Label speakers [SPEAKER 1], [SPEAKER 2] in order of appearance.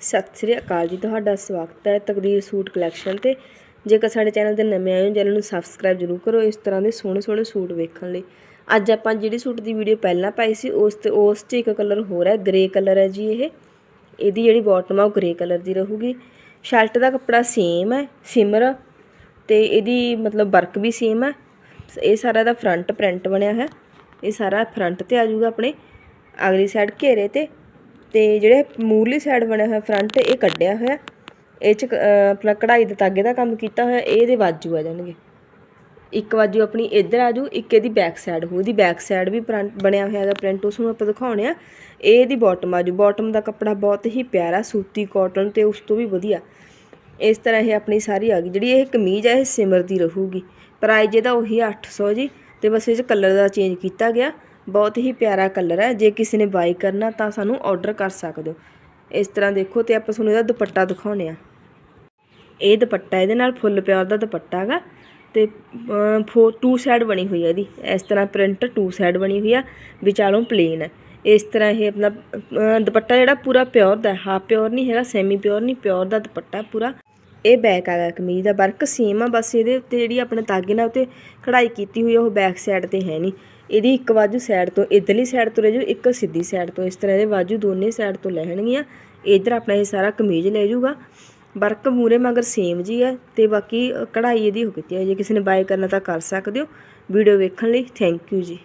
[SPEAKER 1] ਸਤਿ ਸ੍ਰੀ ਅਕਾਲ ਜੀ, ਤੁਹਾਡਾ ਸਵਾਗਤ ਹੈ ਤਕਦੀਰ ਸੂਟ ਕਲੈਕਸ਼ਨ ਤੇ। ਜੇਕਰ ਸਾਡੇ ਚੈਨਲ ਤੇ ਨਵੇਂ ਆਏ ਹੋ, ਚੈਨਲ ਨੂੰ ਸਬਸਕ੍ਰਾਈਬ ਜ਼ਰੂਰ ਕਰੋ ਇਸ ਤਰ੍ਹਾਂ ਦੇ ਸੋਹਣੇ ਸੋਹਣੇ ਸੂਟ ਵੇਖਣ ਲਈ। ਅੱਜ ਆਪਾਂ ਜਿਹੜੀ ਸੂਟ ਦੀ ਵੀਡੀਓ ਪਹਿਲਾਂ ਪਾਈ ਸੀ, ਉਸ ਤੇ ਉਸ 'ਚ ਇੱਕ ਕਲਰ ਹੋਰ ਹੈ ਗ੍ਰੇ ਕਲਰ ਹੈ ਜੀ ਇਹ। ਇਹਦੀ ਜਿਹੜੀ ਬਾਟਮ ਆ, ਉਹ ਗ੍ਰੇ ਕਲਰ ਦੀ ਰਹੂਗੀ। ਸ਼ਰਟ ਦਾ ਕੱਪੜਾ ਸੇਮ ਹੈ, ਸਿਮਰ ਤੇ ਇਹਦੀ ਮਤਲਬ ਵਰਕ ਵੀ ਸੇਮ ਹੈ। ਇਹ ਸਾਰਾ ਦਾ ਫਰੰਟ ਪ੍ਰਿੰਟ ਬਣਿਆ ਹੈ। ਇਹ ਸਾਰਾ ਫਰੰਟ ਤੇ ਆ ਜਾਊਗਾ ਆਪਣੇ। ਅਗਲੀ ਸਾਈਡ ਘੇਰੇ ਤੇ। ਤੇ ਜਿਹੜੇ ਮੂਰਲੀ ਸਾਈਡ ਬਣਿਆ ਹੋਇਆ ਫਰੰਟ ਇਹ ਕੱਢਿਆ ਹੋਇਆ। ਇਹ ਚ ਆਪਣਾ ਕਢਾਈ ਦੇ ਤਾਗੇ ਦਾ ਕੰਮ ਕੀਤਾ ਹੋਇਆ। ਇਹਦੇ ਬਾਜੂ ਆ ਜਾਣਗੇ। ਇੱਕ ਬਾਜੂ ਆਪਣੀ ਇੱਧਰ ਆ ਜੂ ਇੱਕ ਇਹਦੀ ਬੈਕ ਸਾਈਡ ਹੋ ਇਹਦੀ ਬੈਕ ਸਾਈਡ ਵੀ ਪ੍ਰਿੰਟ ਬਣਿਆ ਹੋਇਆ ਹੈਗਾ ਪ੍ਰਿੰਟ ਉਸ ਨੂੰ ਆਪਾਂ ਦਿਖਾਉਣੇ ਆ। ਇਹ ਇਹਦੀ ਬਾਟਮ ਆ ਜੂ ਬਾਟਮ ਦਾ ਕੱਪੜਾ ਬਹੁਤ ਹੀ ਪਿਆਰਾ, ਸੂਤੀ ਕਾਟਨ ਤੇ ਉਸ ਤੋਂ ਵੀ ਵਧੀਆ। ਇਸ ਤਰ੍ਹਾਂ ਇਹ ਆਪਣੀ ਸਾਰੀ ਆ ਗਈ। ਜਿਹੜੀ ਇਹ ਕਮੀਜ਼ ਆ, ਇਹ ਸਿਮਰ ਦੀ ਰਹੂਗੀ। ਪ੍ਰਾਈਜ਼ ਇਹਦਾ ਉਹੀ 800 ਜੀ। ਤੇ ਬਸ ਇਹ ਚ ਕਲਰ ਦਾ ਚੇਂਜ ਕੀਤਾ ਗਿਆ। ਬਹੁਤ ਹੀ ਪਿਆਰਾ ਕਲਰ ਹੈ। ਜੇ ਕਿਸੇ ਨੇ ਬਾਈ ਕਰਨਾ ਤਾਂ ਸਾਨੂੰ ਆਰਡਰ ਕਰ ਸਕਦੇ ਹੋ। ਇਸ ਤਰ੍ਹਾਂ ਦੇਖੋ ਤੇ ਆਪਾਂ ਤੁਹਾਨੂੰ ਇਹਦਾ ਦੁਪੱਟਾ ਦਿਖਾਉਣੇ ਆ ਇਹ ਦੁਪੱਟਾ ਇਹਦੇ ਨਾਲ ਫੁੱਲ ਪਿਓਰ ਦਾ ਦੁਪੱਟਾ ਹੈਗਾ ਤੇ ਫੋ ਟੂ ਸਾਈਡ ਬਣੀ ਹੋਈ ਹੈ ਇਹਦੀ। ਇਸ ਤਰ੍ਹਾਂ ਪ੍ਰਿੰਟ ਟੂ ਸਾਈਡ ਬਣੀ ਹੋਈ ਆ, ਵਿਚਾਲੋਂ ਪਲੇਨ ਹੈ। ਇਸ ਤਰ੍ਹਾਂ ਇਹ ਆਪਣਾ ਦੁਪੱਟਾ ਜਿਹੜਾ ਪੂਰਾ ਪਿਓਰ ਦਾ ਹਾਫ ਪਿਓਰ ਨਹੀਂ ਹੈਗਾ ਸੈਮੀ ਪਿਓਰ ਨਹੀਂ ਪਿਓਰ ਦਾ ਦੁਪੱਟਾ ਪੂਰਾ। ਇਹ ਬੈਕ ਆਗਾ ਕਮੀਜ਼ ਦਾ ਵਰਕ ਸੇਮ ਆ, ਬਸ ਇਹਦੇ ਉੱਤੇ ਜਿਹੜੀ ਆਪਣੇ ਤਾਗੇ ਨਾਲ ਉੱਤੇ ਕਢਾਈ ਕੀਤੀ ਹੋਈ ਆ, ਉਹ ਬੈਕ ਸਾਈਡ ਤੇ ਹੈ ਨਹੀਂ। ਇਹਦੀ ਇੱਕ ਬਾਜੂ ਸਾਈਡ ਤੋਂ ਇਧਰਲੀ ਸਾਈਡ ਤੋਂ ਲੈ ਜਾਓ ਇੱਕ ਸਿੱਧੀ ਸਾਈਡ ਤੋਂ। ਇਸ ਤਰ੍ਹਾਂ ਇਹਦੇ ਬਾਜੂ ਦੋਨੇ ਸਾਈਡ ਤੋਂ ਲੈਣਗੀਆਂ। ਇਧਰ ਆਪਣਾ ਇਹ ਸਾਰਾ ਕਮੀਜ਼ ਲੈ ਜਾਊਗਾ। ਵਰਕ ਮੂਰੇ ਮਗਰ ਸੇਮ ਜੀ ਹੈ ਤੇ ਬਾਕੀ ਕਢਾਈ ਇਹਦੀ ਹੋ ਕੀਤੀ ਹੈ ਜੇ ਕਿਸੇ ਨੇ ਬਾਏ ਕਰਨਾ ਤਾਂ ਕਰ ਸਕਦੇ ਹੋ। ਵੀਡੀਓ ਵੇਖਣ ਲਈ ਥੈਂਕ ਯੂ ਜੀ।